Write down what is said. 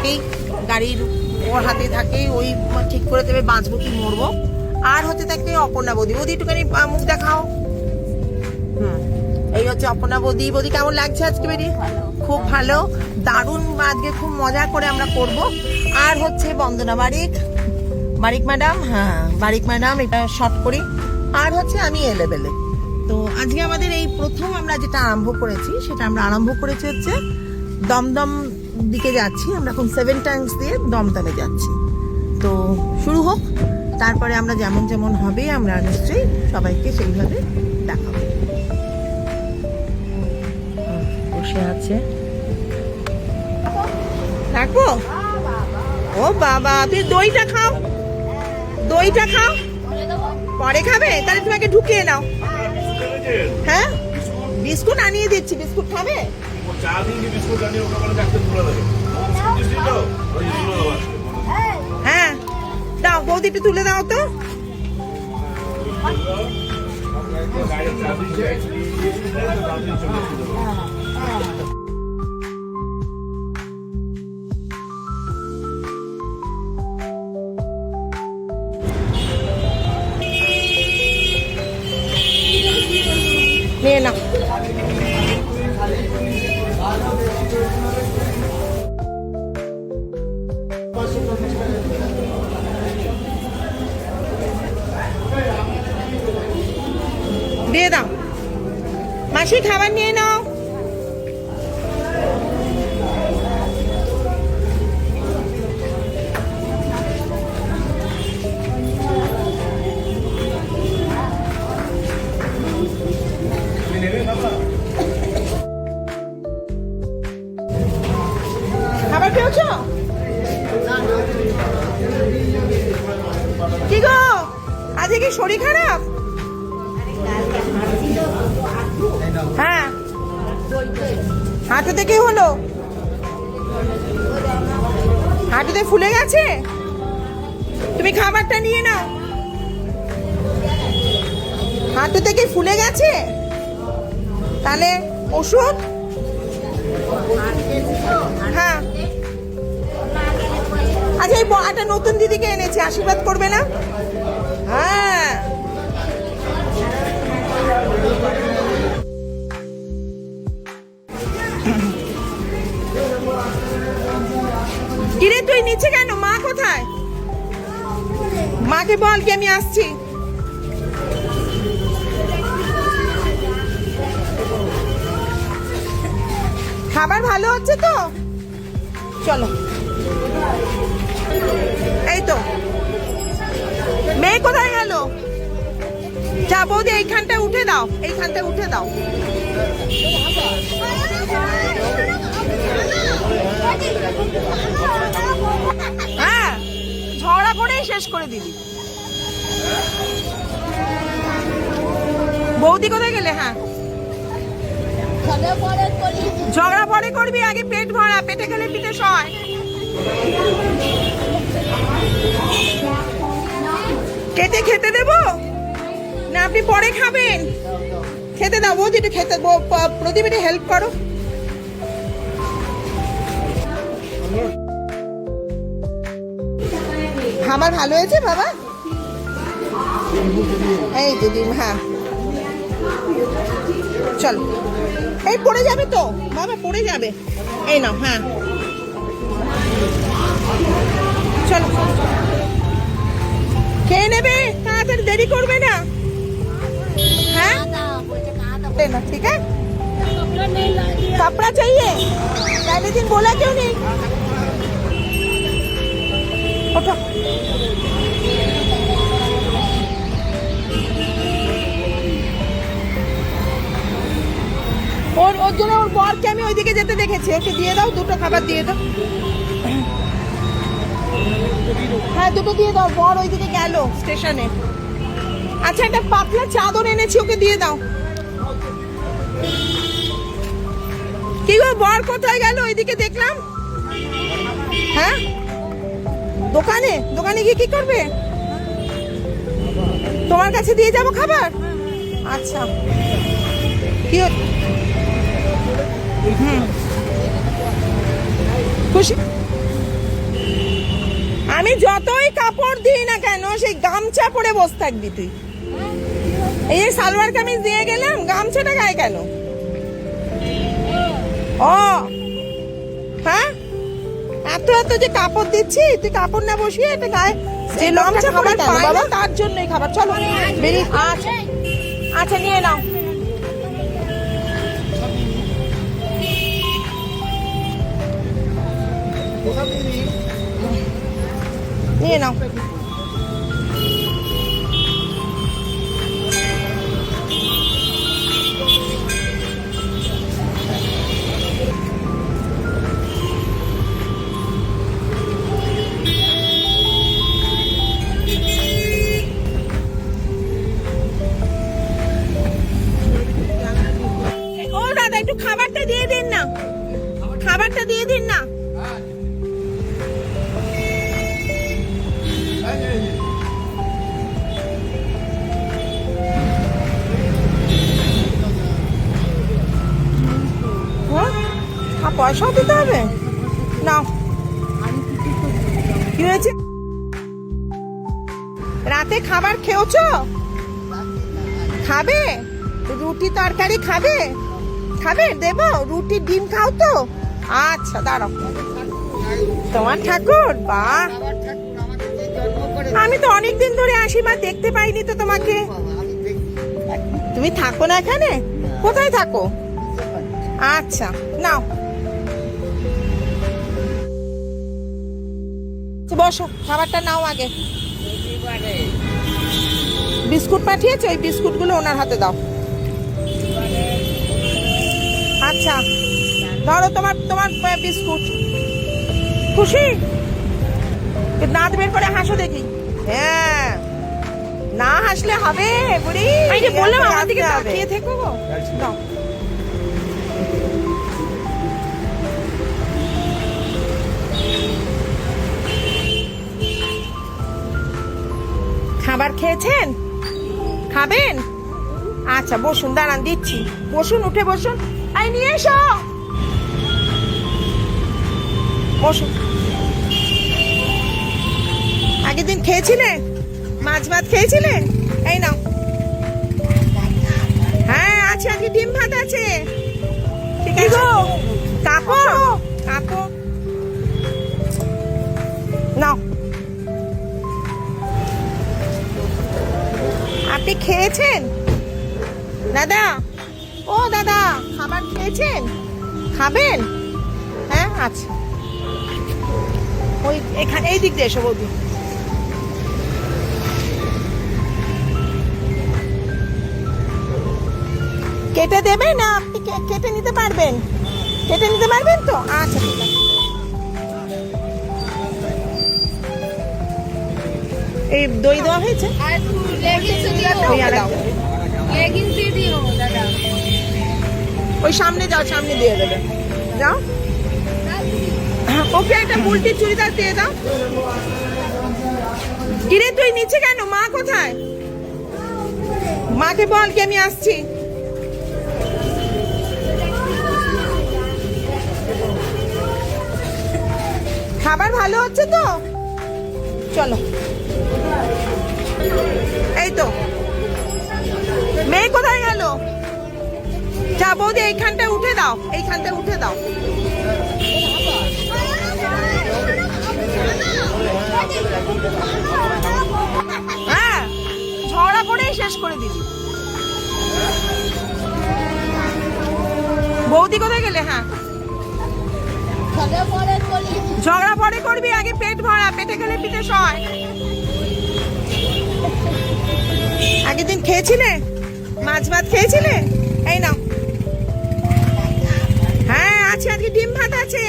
থাকেই গাড়ির ওর হাতে থাকে, ওই ঠিক করে দেবে, বাঁচবো কি মরবো। আর হচ্ছে থাকে অপর্ণা বৌদি। বৌদি, একটুখানি মুখ দেখাও। হুম, এই হচ্ছে অপর্ণা বৌদি। বৌদি, কেমন লাগছে আজকে বেরিয়ে? খুব ভালো। দারুণ, আজকে খুব মজা করে আমরা করব। আর হচ্ছে বন্দনা বারিক বারিক ম্যাডাম হ্যাঁ বারিক ম্যাডাম, এটা শর্ট করি। আর হচ্ছে আমি এলেবেলে। তো আজকে আমাদের এই প্রথম আমরা যেটা আরম্ভ করেছি, সেটা আমরা আরম্ভ করেছি হচ্ছে দমদম দিকে যাচ্ছি, আমরা এখন সেভেন টাইমস দিয়ে দমদমে যাচ্ছি। তো শুরু হোক, তারপরে আমরা যেমন যেমন হবে, আমরা নিশ্চয়ই সবাইকে সেইভাবে দেখাবো। বসে আছে। রাখব? ও বাবা তুই দইটা খাও। দইটা খাও। পরে খাবে? তাহলে তোমাকে ঢুকিয়ে নাও। হ্যাঁ? বিস্কুট আনিয়ে দিচ্ছি, বিস্কুট খাবে? হ্যাঁ দাও বৌদি একটু তুলে দাও তো। গায়ে চা মাসি খাবার নিয়ে নাও। খাবার পেয়েছ কি গো? আজকে কি শরীর খারাপ? হ্যাঁ। হাঁটুতে কি হলো? হাঁটুতে ফুলে গেছে? তুমি খাবারটা নিয়ে নাও। হাঁটুতে কি ফুলে গেছে? তাহলে ওষুধ? হ্যাঁ। আচ্ছা এই একটা নতুন দিদিকে এনেছে, আশীর্বাদ করবে না? হ্যাঁ। মাকে বল কি আমি আসছি? খাবার ভালো হচ্ছে তো? চলো। এই তো। মেয়ে কোথায় গেল? যা বৌদি, এইখানটা উঠে দাও। এইখানটা উঠে দাও। হ্যাঁ ঝগড়া করেই শেষ করে দিবি। বৌদি কোথায় গেলে হ্যাঁ? ঝগড়া পরে করবি, আগে পেট ভরা, পেটে গেলে পিঠে সয়। কেটে খেতে দেবো? না, আপনি পরে খাবেন। খেতে দাও, বৌদি একটু খেতে প্রদীপ একটু হেল্প করো। খাবার ভালো হয়েছে, বাবা? এই দিদি হ্যাঁ। চল এই পড়ে যাবে তো বাবা পড়ে যাবে এই নাও হ্যাঁ চলো খেয়ে নেবে তাড়াতাড়ি দেরি করবে না হ্যাঁ लेना ठीक है कपड़ा चाहिए पहले दिन बोला क्यों नहीं उठो ওর ওর জন্য ওর বরকে আমি ওইদিকে যেতে দেখেছি। ওকে দিয়ে দাও, দুটো খাবার দিয়ে দাও। হ্যাঁ দুটো দিয়ে দাও, বর ওইদিকে গেল স্টেশনে। আচ্ছা একটা পাতলা চাদর এনেছি, ওকে দিয়ে দাও। কি গো, বর কোথায় গেল? ওইদিকে দেখলাম। হ্যাঁ? দোকানে? দোকানে গিয়ে কি করবে? তোমার কাছে দিয়ে যাব খাবার? আচ্ছা। কি খুশি? আমি যতই কাপড় দিই না কেন সেই গামছা পরে বসে থাকবি তুই। এই যে সালোয়ার কামিজ দিয়ে গেলাম গামছাটা গায়ে কেন? ও হ্যাঁ? এত এত যে কাপড় দিচ্ছি তুই কাপড় না বসিয়ে এটা গায়ে যে গামছা খাবার পাই না তার জন্যই খাবার। চলো বেরিয়ে আচ্ছা। আচ্ছা নিয়ে নাও। নিয়ে নাও ও দাদা একটু খাবারটা দিয়ে দিন না খাবারটা দিয়ে দিন না পয়সাও দিতে হবে? নাও। কি হয়েছে? রাতে খাবার খেয়েছো? খাবে? রুটি তরকারি খাবে? খাবে? দেবো? রুটি ডিম খাও তো? আচ্ছা দাঁড়াও। তোমার ঠাকুর? বাহ। আমি তো অনেকদিন ধরে আসি, মা, দেখতে পাইনি তো তোমাকে। তুমি থাকো না এখানে? কোথায় থাকো? আচ্ছা নাও। বসো খাবারটা নাও আগে। বিস্কুট পাঠিয়েছে ওই বিস্কুটগুলো ওনার হাতে দাও। আচ্ছা ধরো তোমার তোমার বিস্কুট। খুশি? দাঁত বের করে হাসো দেখি। হ্যাঁ না হাসলে হবে বুড়ি। বললাম আমার দিকে তাকিয়ে থেকো দাও। খাবার খেয়েছেন? খাবেন? আচ্ছা বসুন দাঁড়ান দিচ্ছি। বসুন উঠে বসুন। আই নিয়ে এসো! বসুন। আগের দিন খেয়েছিলে? মাছ ভাত খেয়েছিলে? এই নাও। হ্যাঁ আছে আজকে ডিম ভাত আছে। ঠিক আছে। কাপো কাপো নাও। আপনি খেয়েছেন? দাদা, ও দাদা, খাবার খেয়েছেন? খাবেন? হ্যাঁ আচ্ছা। ওই এখানে, এই দিক দিয়ে এসো বৌদি। কেটে দেবে না? আপনি কেটে নিতে পারবেন। কেটে নিতে পারবেন তো? আচ্ছা ঠিক আছে। এই দই দেওয়া হয়েছে? ওই সামনে যাও সামনে দিয়ে দেবে। যাও। হ্যাঁ, ওকে একটা মুলটি চুড়িদার দিয়ে দাও কিরে তুই নিচে কেন? মা কোথায়? মাকে বল কি আমি আসছি। খাবার ভালো হচ্ছে তো? চলো। এই তো মেয়ে কোথায় গেল? যা বৌদি, এইখানটা উঠে দাও, এইখানটা উঠে দাও। হ্যাঁ ঝগড়া করেই শেষ করে দিলি। বৌদি কোথায় গেলে? হ্যাঁ। ঝগড়া পরে করবি, আগে পেট ভরা, পেটে গেলে পিঠে সয়। আগের দিন খেয়েছিলে? মাছ ভাত খেয়েছিলে? এই নাও। হ্যাঁ আছে আজকে ডিম ভাত আছে।